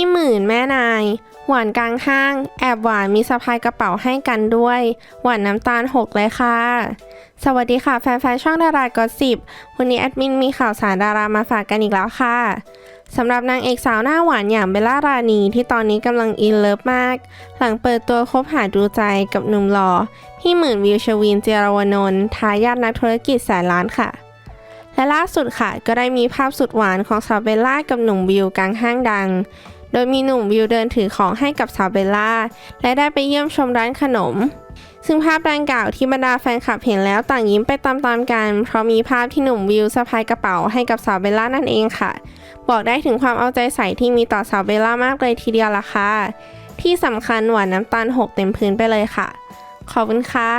พี่หมื่นแม่นาย หวานกลางห้าง แอบหวานมีสะพายกระเป๋าให้กันด้วย หวานน้ำตาลหกเลยค่ะ สวัสดีค่ะ แฟนๆช่องดารากอสิบวันนี้แอดมินมีข่าวสารดารามาฝากกันอีกแล้วค่ะสำหรับนางเอกสาวหน้าหวานอย่างเบลล่ารานีที่ตอนนี้กำลังอินเลิฟมาก หลังเปิดตัวคบหาดูใจกับหนุ่มหล่อ พี่หมื่นวิวชวินเจรวนนท์ทายาทนักธุรกิจแสนล้านค่ะและล่าสุดค่ะก็ได้มีภาพสุดหวานของสาวเบลล่ากับหนุ่มวิวกลางห้างดัง โดยมีหนุ่มวิวเดินถือของให้กับสาวเบลล่า และได้ไปเยี่ยมชมร้านขนม ซึ่งภาพดังกล่าวที่บรรดาแฟนคลับเห็นแล้วต่างยิ้มไปตามๆกัน เพราะมีภาพที่หนุ่มวิวสะพายกระเป๋าให้กับสาวเบลล่านั่นเองค่ะ บอกได้ถึงความเอาใจใส่ที่มีต่อสาวเบลล่ามากเลยทีเดียวล่ะค่ะ ที่สำคัญหวานน้ำตาลหกเต็มพื้นไปเลยค่ะ ขอบคุณค่ะ